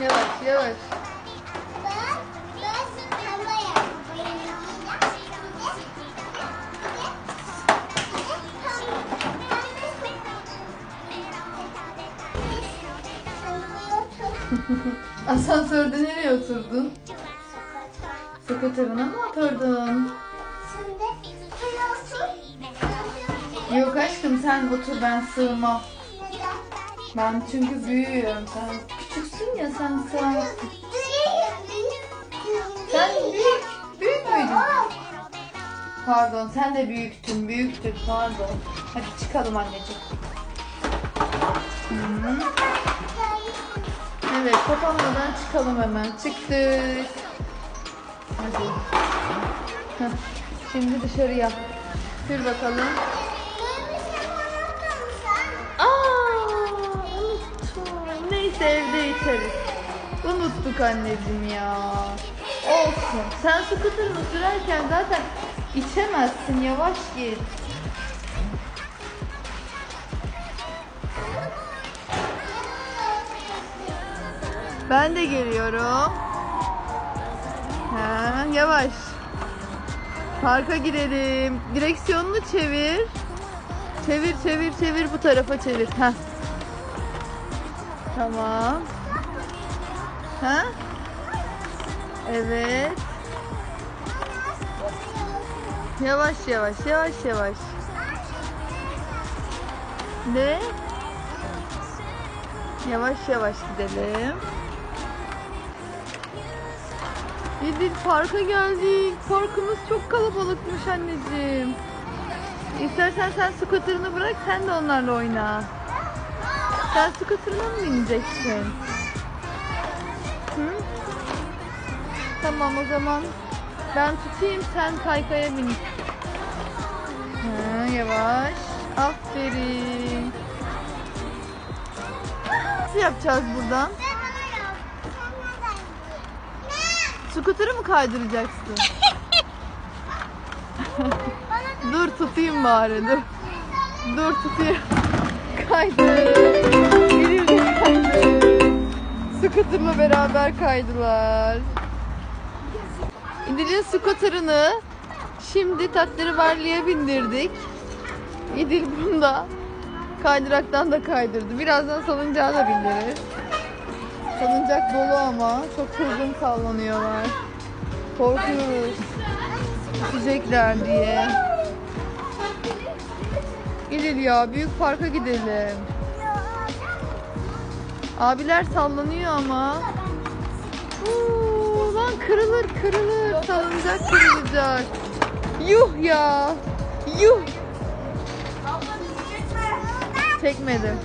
Yavaş yavaş. Asansörde nereye oturdun? Skuterına mı oturdun? Yok aşkım sen otur ben sığmam. Ben çünkü büyüğüm. Sen küçüksün ya sen sığamazsın. Sen büyük, büyük müydün? Pardon sen de büyüktün, büyüktün pardon. Hadi çıkalım anneciğim. Hı. Evet kapanmadan çıkalım hemen. Çıktık. Hadi. Heh, Şimdi dışarıya. Sür bakalım. Neyse evde içeriz. Unuttuk anneciğim ya. Olsun. Sen skuterını sürerken zaten içemezsin. Yavaş git. Ben de geliyorum. Ha, yavaş. Parka gidelim. Direksiyonunu çevir. Çevir çevir çevir bu tarafa çevir. Ha. Tamam. Ha? Evet. Yavaş yavaş yavaş yavaş. Ne? Yavaş yavaş gidelim. Yedil parka geldik. Parkımız çok kalabalıkmış anneciğim. İstersen sen skuterını bırak sen de onlarla oyna. Sen skuterına mı bineceksin? Hı? Tamam o zaman ben tutayım sen kaykaya bin. Ha, yavaş. Aferin. Nasıl yapacağız buradan? Skuterı mı kaydıracaksın? dur tutayım bari dur. Dur tutayım. Kaydı. Biri kaydı. Skuterla beraber kaydılar. İdil'in skuterını şimdi tatları varlığa bindirdik. İdil bunda kaydıraktan da kaydırdı. Birazdan salıncağa da bindiririz. Salıncak dolu ama çok kızgın sallanıyorlar. Korkuyoruz. Düşecekler diye. İdil ya büyük parka gidelim. Abiler sallanıyor ama. Uuu, lan kırılır kırılır. Salıncak kırılacak. Yuh ya. Yuh. Çekmedim.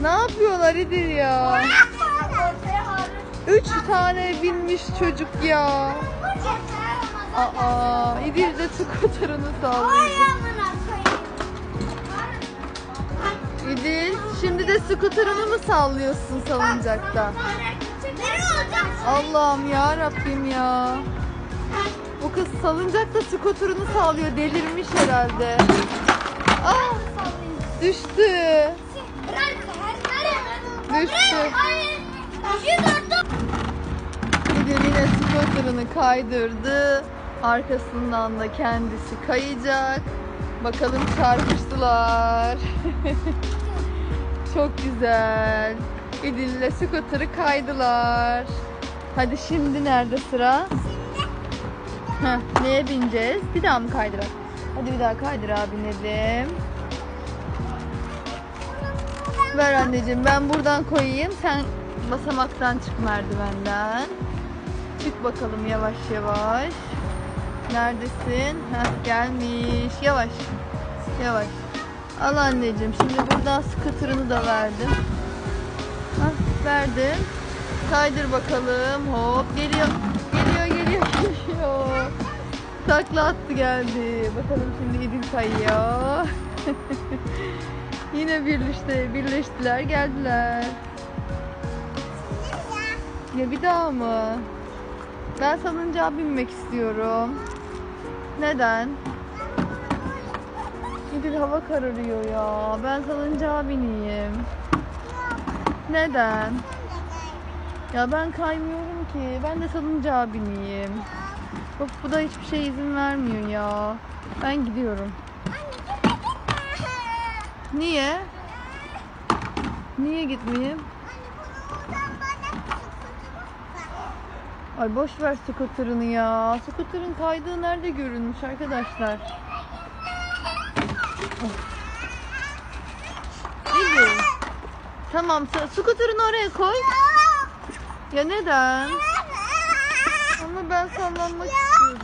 Ne yapıyorlar İdil ya? Üç tane binmiş çocuk ya. Aa, İdil de skuterını sallıyor. İdil, şimdi de skuterını mı sallıyorsun salıncakta? Allah'ım ya Rabbim ya. Bu kız salıncakta skuterını sallıyor. Delirmiş herhalde. Aa, düştü. Düştü. İdil yine skuterını kaydırdı. Arkasından da kendisi kayacak. Bakalım çarpıştılar. Çok güzel. İdil ile skuterı kaydılar. Hadi şimdi nerede sıra? Heh, neye bineceğiz? Bir daha mı kaydırak? Hadi bir daha kaydıra binelim. Ver anneciğim ben buradan koyayım. Sen basamaktan çık merdivenden. Çık bakalım yavaş yavaş. Neredesin? Heh, gelmiş. Yavaş. Yavaş. Al anneciğim. Şimdi buradan scooter'ını da verdim. Hah, verdim. Kaydır bakalım. Hop geliyor. Geliyor geliyor geliyor. Takla attı geldi. Bakalım şimdi İdil kayıyor. Yine birleşti, birleştiler geldiler. Ya bir daha mı? Ben salıncağa binmek istiyorum. Neden? İdil hava kararıyor ya. Ben salıncağa bineyim. Neden? Ya ben kaymıyorum ki. Ben de salıncağa bineyim. Bak bu da hiçbir şey izin vermiyor ya. Ben gidiyorum. Niye? Niye gitmeyeyim? Ay boş ver skuterını ya. Skuterın kaydığı nerede görünmüş arkadaşlar? Of. İyi. Tamam, sa- skuterını oraya koy. Ya neden? Ama ben sallanmak istiyordum.